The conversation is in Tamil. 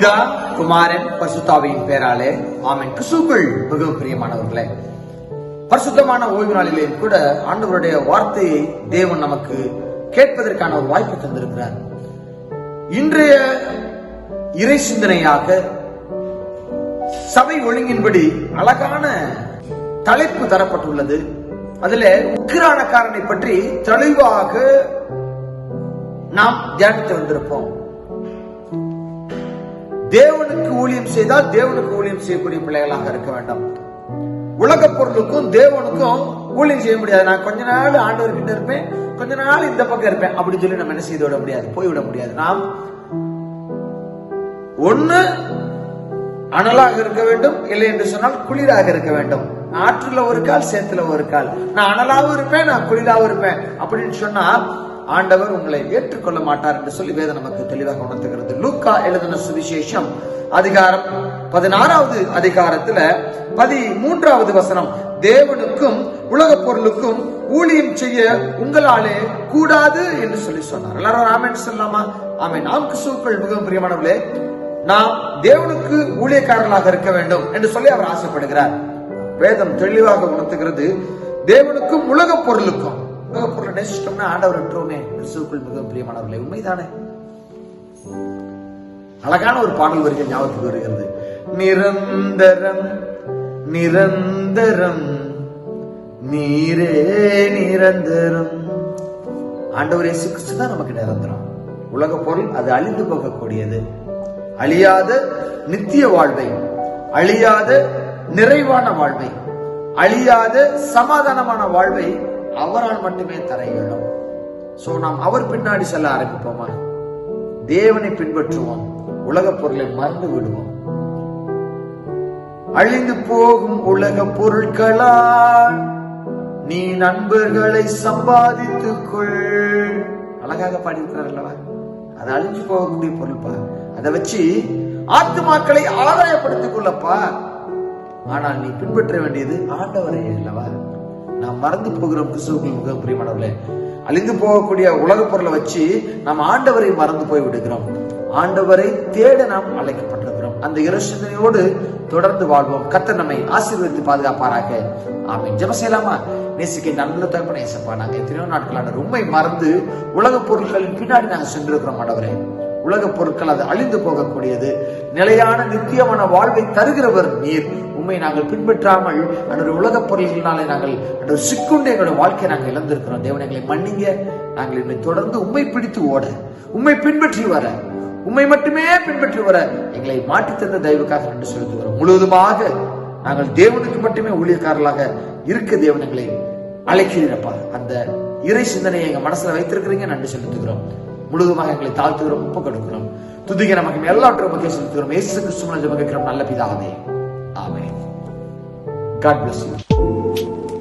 பிதா குமாரன் பரிசுத்தாவியின் பேராலே ஆமன். கிறிஸ்துக்குள் மிகவும் பிரியமானவர்களே பரிசுத்தமான ஓய்வு நாளிலே கூட ஆண்டவருடைய வார்த்தையை தேவன் நமக்கு கேட்பதற்கான ஒரு வாய்ப்பு தந்திருக்கிறார். இன்றைய இறை சிந்தனையாக சபை ஒழுங்கின்படி அழகான தலைப்பு தரப்பட்டுள்ளது. அதுல உக்கிரானக்காரனை பற்றி தெளிவாக நாம் தியானித்து வந்திருப்போம். தேவனுக்கு ஊழியம் செய்தால் தேவனுக்கு ஊழியம் செய்யக்கூடிய பிள்ளைகளாக இருக்க வேண்டும். உலக பொருளுக்கும் தேவனுக்கும் ஊழியம் செய்ய முடியாது. நான் கொஞ்ச நாள் ஆண்டவர் கிட்ட இருப்பேன் கொஞ்ச நாள் இந்த பக்கம் இருப்பேன். அப்படின்னு சொல்லி நம்ம என்ன செய்து விட முடியாது? போய்விட முடியாது. நாம் ஒண்ணு அனலாக இருக்க வேண்டும். இல்லை என்று சொன்னால் குளிராக இருக்க வேண்டும். ஆற்றுல ஒரு கால் சேத்துல ஒரு கால். நான் அனலாவும் இருப்பேன் நான் குளிராவும் இருப்பேன். அப்படின்னு சொன்னா ஆண்டவர் உங்களை ஏற்றுக்கொள்ள மாட்டார் என்று சொல்லி வேதம் நமக்கு தெளிவாக உணர்த்துகிறது. லூக்கா எழுதின சுவிசேஷம் அதிகாரம் பதினாறாவது அதிகாரத்துல பதிமூன்றாவது வசனம் தேவனுக்கும் உலக பொருளுக்கும் ஊழியம் செய்ய உங்களாலே கூடாது என்று சொல்லி சொன்னார். எல்லாரும் ஆமேன் சொல்லலாமா? ஆமே நாம் கிறிஸ்துக்கள் மிகவும் பிரியமானவர்களே நாம் தேவனுக்கு ஊழியக்காரர்களாக இருக்க வேண்டும் என்று சொல்லி அவர் ஆசைப்படுகிறார். வேதம் தெளிவாக உணர்த்துகிறது. தேவனுக்கும் உலக பொருளுக்கும் உலக பொருளை நேசிச்சிட்டோம்னா ஆண்டவர் விட்டுருவோமே. கிறிஸ்துக்குள் மிகவும் பிரியமானவர்களே உண்மைதானே? அழகான ஒரு பாடல் வரிகள் ஞாபகத்துக்கு வருகிறது. நிரந்தரம் நிரந்தரம் நீரே நிரந்தரம். ஆண்டவர் இயேசு கிறிஸ்து தான் நமக்கு நிரந்தரம். உலக பொருள் அது அழிந்து போகக்கூடியது. அழியாத நித்திய வாழ்வை அழியாத நிறைவான வாழ்வை அழியாத சமாதானமான வாழ்வை அவரால் மட்டுமே தர இயலும் சோ நாம் அவர் பின்னாடி செல்ல ஆரம்பிப்போமா? தேவனை பின்பற்றுவோம். உலக பொருளை மறந்து விடுவோம். அழிந்து போகும் உலக பொருட்களால் நீ நண்பர்களை சம்பாதித்துக் கொள். அழகாக பாடியிருக்கிறார் அல்லவா? அது அழிஞ்சு போகக்கூடிய பொருள்பா? அதை வச்சு ஆத்துமாக்களை ஆதாயப்படுத்திக் கொள்ளப்பா. ஆனால் நீ பின்பற்ற வேண்டியது ஆண்டவரை அல்லவா? நாம் மறந்து போகிறோம் கிறிஸ்துவுக்கு மிக பிரியமானவர்களே. அழிந்து போகக்கூடிய உலக பொருளை வச்சு நாம் ஆண்டவரை மறந்து போய் விடுகிறோம். ஆண்டவரை தேட நாம் அழைக்கப்பட்டிருக்கிறோம். அந்த இரசனையோடு தொடர்ந்து வாழ்வோம். கத்த நம்மை ஆசீர்வதித்து பாதுகாப்பாராக. ஆமீன். ஜெபம் செய்யலாமா நேசிக்க நல்ல தகப்பன ஏசப்பா நாங்க எத்தனையோ நாட்களான உண்மை மறந்து உலக பொருட்களின் பின்னாடி நாங்க சென்றிருக்கிறோம் ஆண்டவரே. உலகப் பொருட்கள் அது அழிந்து போகக்கூடியது. நிலையான நித்தியமான வாழ்வை தருகிறவர் நீர். உண்மை நாங்கள் பின்பற்றாமல் அன்றொரு உலகப் பொருள்களினாலே நாங்கள் அன்றொரு சிக்குண்டு எங்களுடைய வாழ்க்கையை நாங்கள் இழந்திருக்கிறோம். தேவன் எங்களை மன்னிங்க. நாங்கள் என்னை தொடர்ந்து உண்மை பிடித்து ஓட உண்மை பின்பற்றி வர உண்மை மட்டுமே பின்பற்றி வர எங்களை மாற்றி தந்த தயவுக்காக நன்றி செலுத்துகிறோம். முழுவதுமாக நாங்கள் தேவனுக்கு மட்டுமே ஊழியக்காரர்களாக இருக்க தேவன் எங்களை அழைக்கிறீரப்பா அந்த இறை சிந்தனையை எங்க மனசுல வைத்திருக்கிறீங்க. நன்றி செலுத்துகிறோம். முழுவதுமாக எங்களை தாழ்த்துகிறோம் ஒப்பு கொடுக்கிறோம் துதிக்க நமக்கு எல்லாவற்றையும் மக்கள் செலுத்துகிறோம். இயேசு கிறிஸ்துவ ஜெபம் நல்ல பிதாவே. ஆமே காட் bless you.